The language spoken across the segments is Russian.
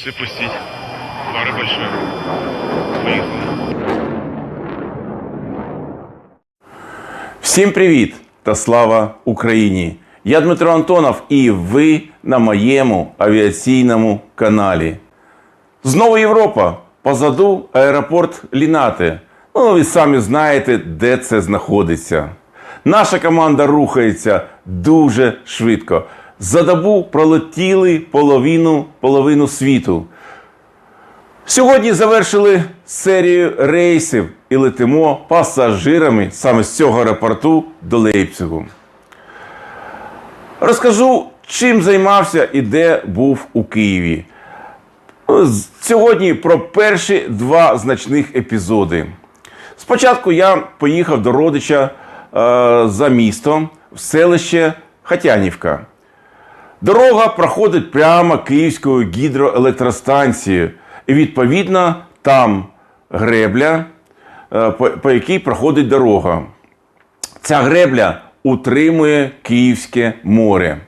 Все пустить. Пара большая. Поехали. Всім привіт та слава Україні! Я Дмитро Антонов і ви на моєму авіаційному каналі. Знову Європа. Позаду аеропорт Лінате. Ну, ви самі знаєте, де це знаходиться. Наша команда рухається дуже швидко. За добу пролетіли половину, половину світу. Сьогодні завершили серію рейсів і летимо пасажирами саме з цього аеропорту до Лейпцигу. Розкажу, чим займався і де був у Києві. Сьогодні про перші два значних епізоди. Спочатку я поїхав до родича е, за містом в селище Хатянівка. Дорога проходить прямо Київською гідроелектростанцією. І відповідно там гребля, е, по, якій проходить дорога. Ця гребля утримує Київське море.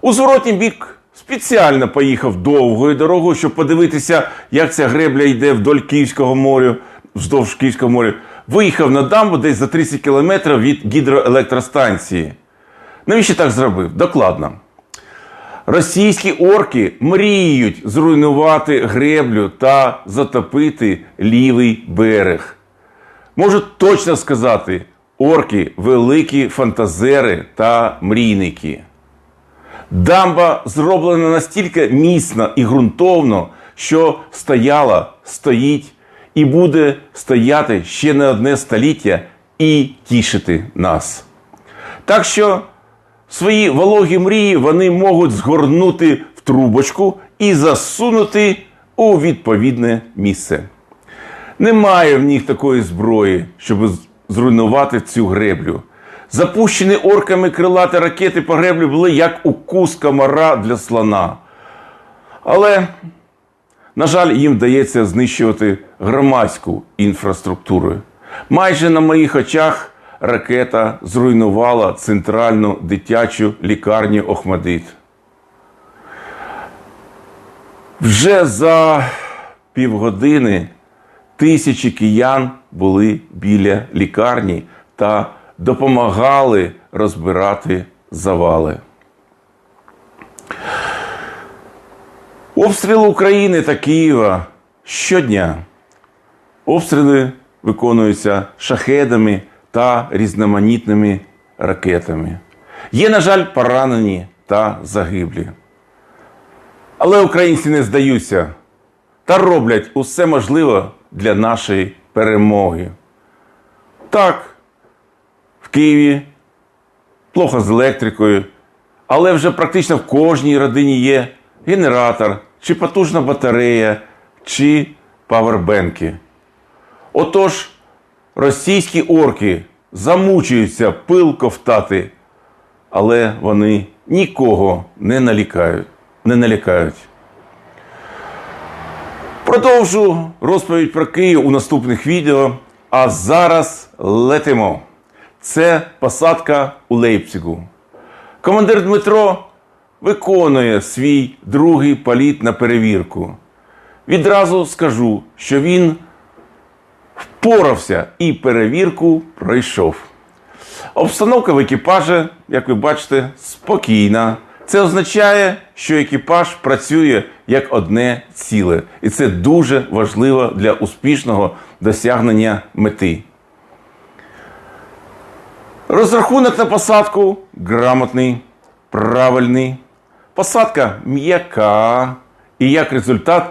У зворотній бік спеціально поїхав довгою дорогою, щоб подивитися, як ця гребля йде вдоль Київського моря, вздовж Київського моря. Виїхав на дамбу десь за 30 кілометрів від гідроелектростанції. Навіщо так зробив? Докладно. Російські орки мріють зруйнувати греблю та затопити лівий берег. Можу точно сказати, орки великі фантазери та мрійники. Дамба зроблена настільки міцно і ґрунтовно, що стояла, стоїть і буде стояти ще не одне століття і тішити нас. Так що свої вологі мрії вони можуть згорнути в трубочку і засунути у відповідне місце. Немає в них такої зброї, щоб зруйнувати цю греблю. Запущені орками крилаті ракети по греблі були як укус комара для слона. Але, на жаль, їм вдається знищувати громадську інфраструктуру. Майже на моїх очах ракета зруйнувала центральну дитячу лікарню Охмадит. Вже за півгодини тисячі киян були біля лікарні та допомагали розбирати завали. Обстріли України та Києва щодня. Обстріли виконуються шахедами та різноманітними ракетами. Є, на жаль, поранені та загиблі. Але українці не здаються та роблять усе можливе для нашої перемоги. Так, в Києві плохо з електрикою, але вже практично в кожній родині є генератор, чи потужна батарея, чи павербенки. Отож, російські орки замучуються пил ковтати, але вони нікого не налякають. Не налякають. Продовжу розповідь про Київ у наступних відео. А зараз летимо. Це посадка у Лейпцигу. Командир Дмитро виконує свій другий політ на перевірку. Відразу скажу, що він впорався і перевірку пройшов. Обстановка в екіпажі, як ви бачите, спокійна. Це означає, що екіпаж працює як одне ціле, і це дуже важливо для успішного досягнення мети. Розрахунок на посадку грамотний, правильний. Посадка м'яка. І як результат,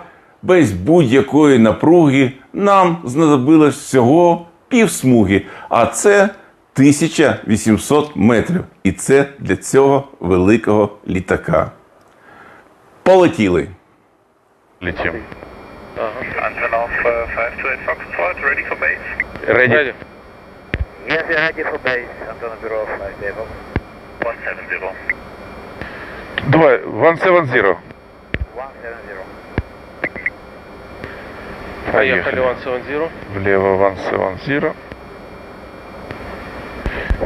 без будь-якої напруги нам знадобилось всього півсмуги, а це 1800 метрів. І це для цього великого літака. Полетіли. Летим. Antonov 528 Foxtrot, ready for base? Ready. Yes, you're ready for base. Antonov Bureau 5 170. Давай, 170. 170. Поехали. 170. Влево 170.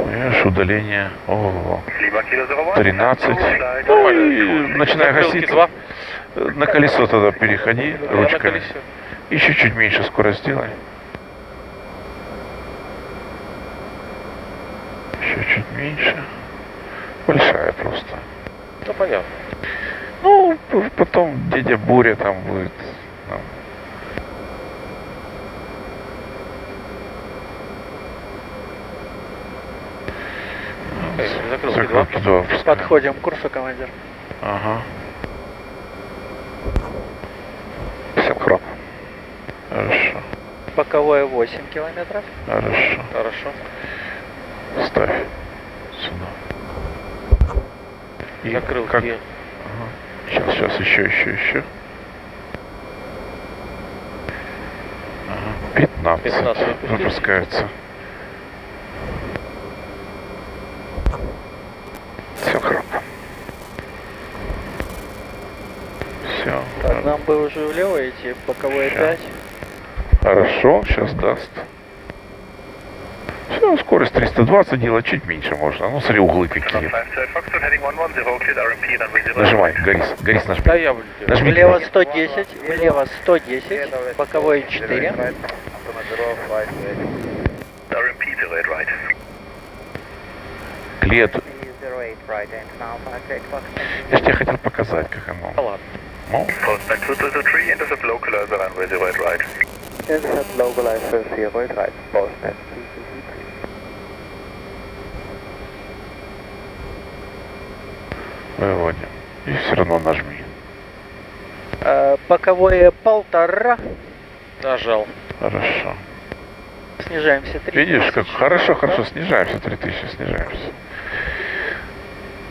Видишь, удаление. Ого. Lima Kilo 01. 13. Flight Ну и начинаю Закрылки гасить. два. Э, На колесо тогда переходи ручками. колесе. Еще чуть меньше скорость сделай. Еще чуть меньше. Большая просто. Ну, понятно. Ну, потом дядя Буря там будет. Закрыл опускаем. Подходим к курсу, командир. Ага. Синхрон. Хорошо. Боковое 8 километров. Хорошо. Хорошо. Ставь сюда. И Закрыл как- где? Сейчас, сейчас, еще, еще, еще. Ага. 15. 15 выпустили. Выпускается. Синхрон. Все. Так, нам бы уже влево идти, боковое Ща. 5. Хорошо, сейчас даст. Все, скорость 320 делать чуть меньше можно. Ну, смотри, углы какие. Foxtrot heading 110, cleared RMP, runway 0. Нажимай, Горис, Горис нажми. Да я. Нажми. Влево 110, влево 110, боковое 4. Антона Бюро 5, RMP 08 right. Клет. 08 right, and now 58 Fox. Я ж тебе хотел показать, как оно. Да ладно. Ну, Postman 203, intercept localizer runway 08 right. Intercept localizer 08 right, Postman. выводим. И все равно нажми. Э, Боковое полтора, Нажал. Хорошо. снижаемся 3. Видишь, как хорошо, хорошо, снижаемся, 3000, снижаемся.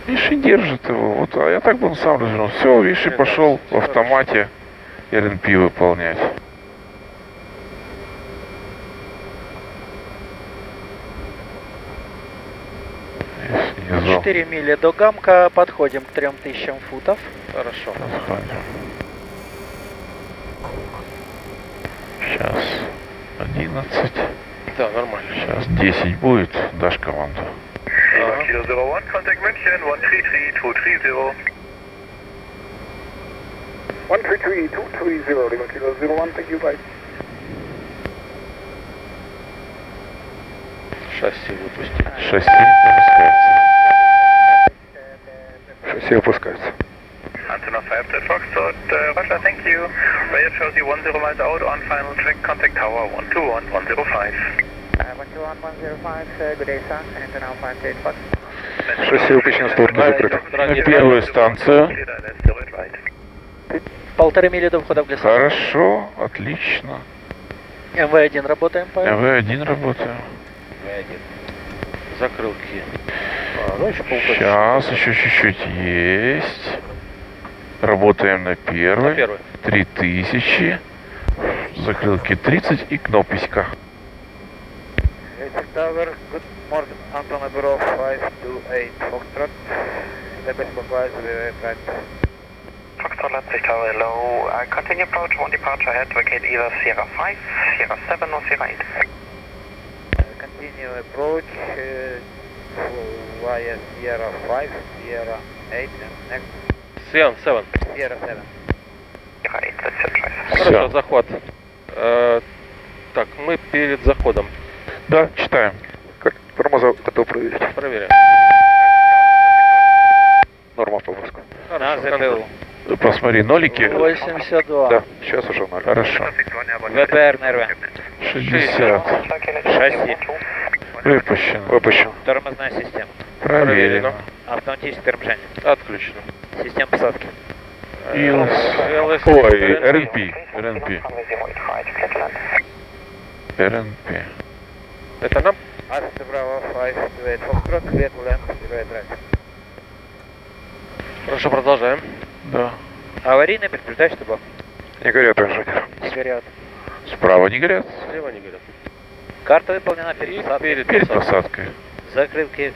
Видишь, и держит его. Вот, а я так бы он сам развернул. Все, видишь, и пошел в автомате РНП выполнять. Снизу 4 мили до гамка, подходим к 3000 футов. Хорошо. подходим. Сейчас 11. Да, нормально. Сейчас 10 будет, дашь команду. Ага. Kilo 01, contact München 133 230. 133, 230, Lima Kilo 01, thank you, bye. Шасси выпустили. Шасси выпускается. Шасси выпускается. Antonov 5 to Foxtrot, uh, Roger, thank you. Radar shows you 10 miles out on final track, contact tower 121 105. 12105, good day, sir. And now 58 Fox. Шасси выпущено, створки закрыты. На первую станцию. Cleared ILS 08 right. Полторы мили до входа в лес. Хорошо, отлично. МВ-1 работаем, Павел. МВ-1 работаю. Закрылки. А, ну еще полтора. Сейчас, еще чуть-чуть есть. Работаем на На первой. первый. 3000. Закрылки 30 и кнопочка. Tower, good morning, Antonov Bureau 528 Foxtrot. The best supervisor, right. Foxtrot, Leipzig Tower, hello. Uh, continue approach, one departure ahead, vacate either Sierra 5, Sierra 7 or Sierra 8. continue approach uh, via Sierra 5, Sierra 8, and next Сиан, Севен. Sierra 7. Sierra 8, let's set right. Хорошо, захват. Э, так, мы перед заходом. Да, читаем. Готов проверить? Проверяем. Норма по выпуску. Хорошо. Посмотри, нолики. 82. сейчас уже ноль. Хорошо. ВПР нервы. 60. Шасси. Выпущено. Выпущен. Тормозная система. Проверено. Автоматическое торможение. Отключено. Система посадки. ИЛС. ЛС. Ой, РНП. РНП. РНП. Это нам? Bravo 5, 28 Foxtrot, clear to land, 08 right. Хорошо, продолжаем. Да. Аварийный предупреждающий штаб. Не горят инженер. Не горят. Справа не горят. Слева не горят. Карта выполнена перед И посадкой. перед, Перед посадкой. Закрылки.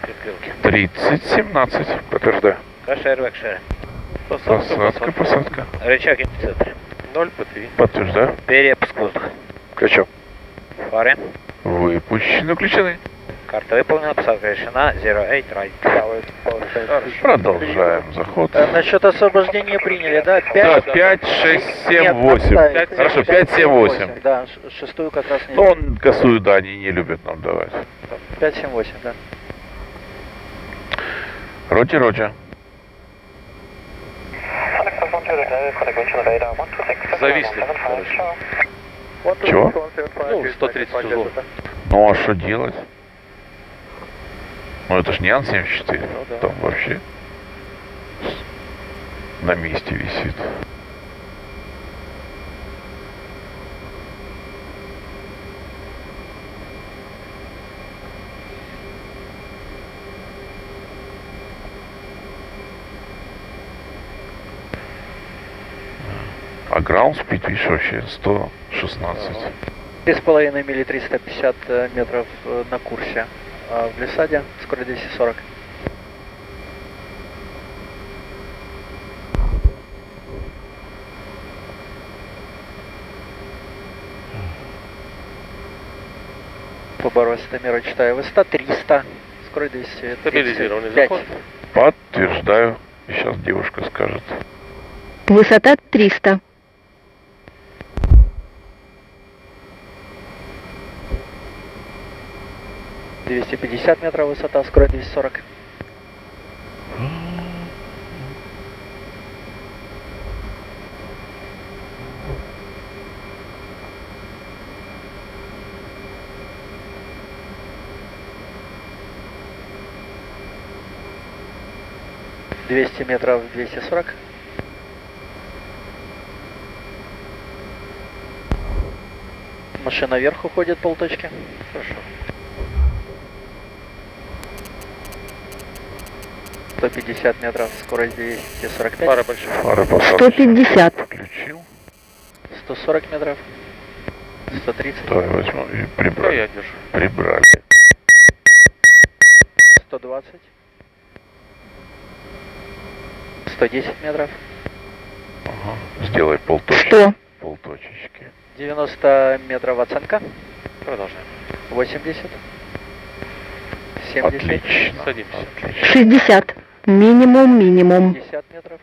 Прикрылки. 30, 17. Подтверждаю. Кашер, векшер. Посадка, Посадка, посадка. Рычаг инициатора. 0 ПТИ. Подтверждаю. Перепуск воздуха. Ключом. Фары. Выпущены, включены. Карта выполнена, посадка решена, 08 right. Продолжаем заход. Э, Насчет освобождения приняли, да? Да, 5? 5, 6, 7, Нет, 8. оставить. Хорошо, 5, 7, 8. Да, ш- шестую как раз не... Ну, он косую, да, они не любят нам давать. 5, 7, 8, да. Роти, роти. Зависли, Чего? Ну, 130 узлов. Ну, а что делать? Ну, это ж не Ан-74. Ну да. Там вообще на месте висит. А граунд спид, видишь, вообще 116. Три с половиной мили 350 э, метров э, на курсе. А в Лисаде скорость 240. Побороль Стамира, читаю. Высота 300. Скорость 200. Стабилизированный заход. Подтверждаю. Сейчас девушка скажет. Высота 300. Двести пятьдесят метров высота, скорость 240. Двести метров, двести сорок. Машина вверх уходит полточки. Хорошо. 150 метров, скорость 245. Пара больших. Фары посадки 150. включил. 140 метров. 130. Давай возьму и Ну, прибрали. я держу. Прибрали. 120. 110 метров. Ага. Сделай полточки. 100. Полточечки. 90 метров оценка. Продолжаем. 80. 70. Отлично. Садимся. Отлично. 60. Минимум, минимум. 50 метров.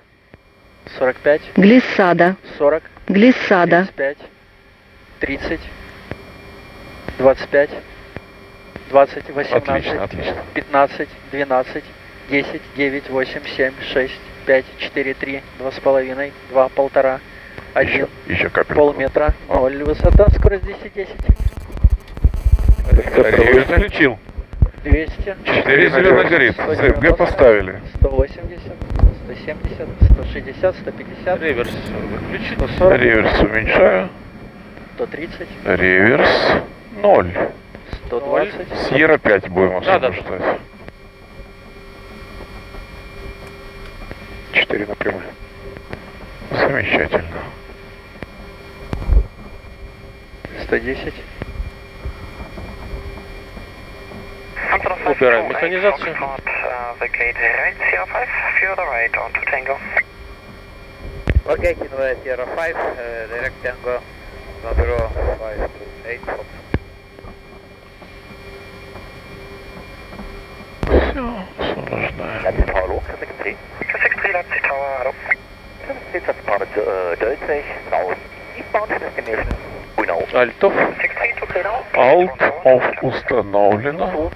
45. Глиссада. 40. Глиссада. 35. 30. 25. 20. 18. Отлично, отлично. 15, 12, 10, 9, 8, 7, 6, 5, 4, 3, 2,5, 2, полтора, 1, Еще, еще капельку. полметра, 0, высота, скорость 210, Реверс включил. 200, Четыре зелено горит. ЗФГ поставили. 180, 170, 160, 150, Реверс выключить. 140, Реверс уменьшаю. 130, Реверс 0. 120, Сьерра 5 будем Да, да. освобождать. 4 напрямую. Замечательно. 110, Убираем механизацию. Vacate right, Sierra 5, few the right, on to Tango. Okay, Kinway Sierra 5, uh, direct Tango, Novero 5 to 8, Все, освобождаем. Hallo, 63. 63 Leipzig Tower, hallo. 63 departed uh, Deutsch, now eastbound destination. We know. Альтов. 63 to clear now. Alt off установлено.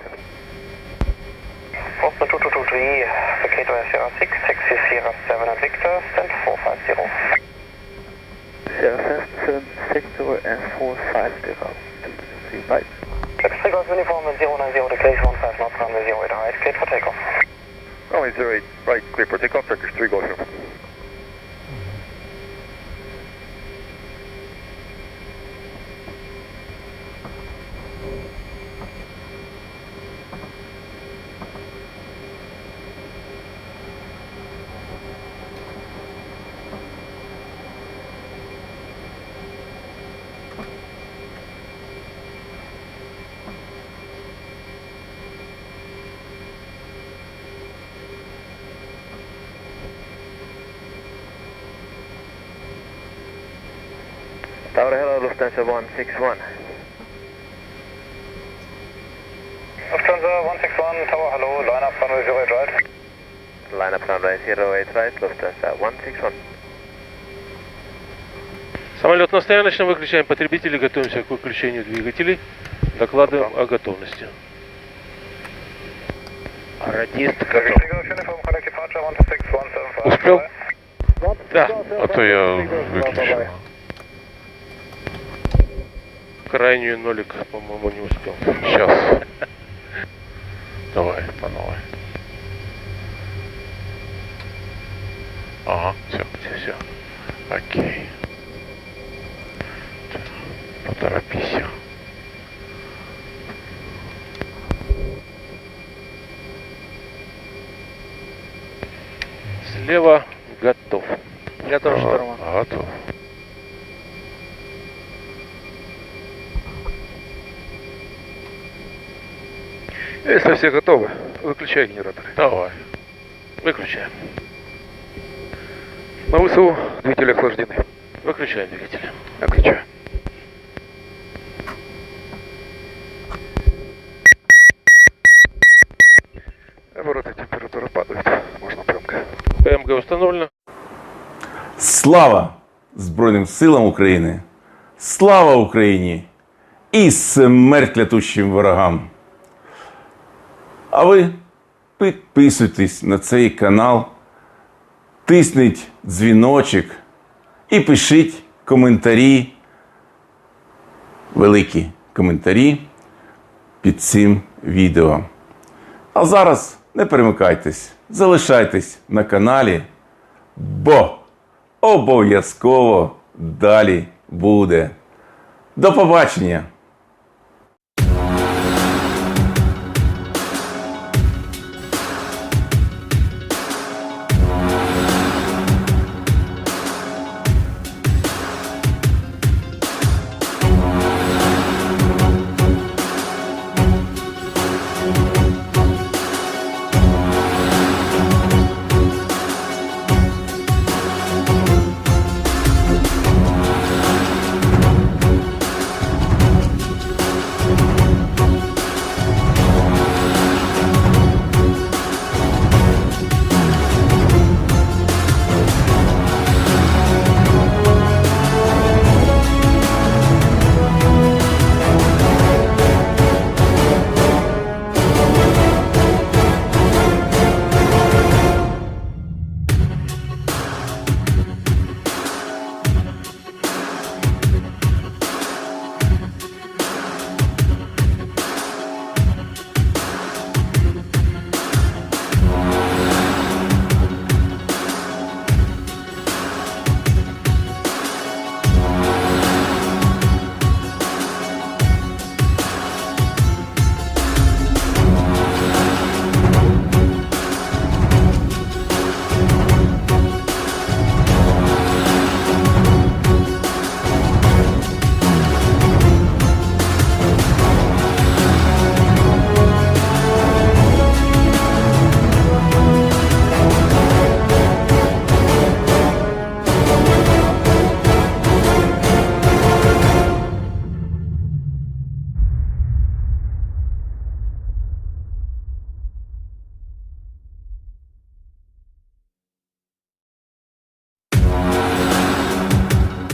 Boston 2223, vacate via Sierra 6, taxi Sierra 7 and Victor, stand 450. Sierra 7, Victor and 450, 35. X3 Golf Uniform 090 degrees 15 knots, runway 08 right, for takeoff. Runway 08, right, clear for takeoff, Turkish 3 Golf Uniform. Tower Hello, Lufthansa 161. Lufthansa 161 Tower, hello, line up runway 08 right. Line up runway 08 right, Lufthansa 161. Самолет на стояночном, выключаем потребители, готовимся к выключению двигателей. Докладываем о готовности. Радист 16175. Успел? Да, а то я выключил. Крайнюю нолик, по-моему, не успел. Сейчас. Давай, по новой. Ага, все, все, все. Окей. Поторопись. Слева готов. Готов Ага, штурман. Готов. Если все готовы, выключай генераторы. Давай. Выключаем. На ВСУ двигатели охлаждены. Выключаем двигатель. Выключаю. Обороты температура падает. Можно пленка. ПМГ установлено. Слава Збройним силам України! Слава Україні! І смерть лятущим ворогам! А ви підписуйтесь на цей канал, тисніть дзвіночок і пишіть коментарі, великі коментарі під цим відео. А зараз не перемикайтесь, залишайтесь на каналі, бо обов'язково далі буде. До побачення!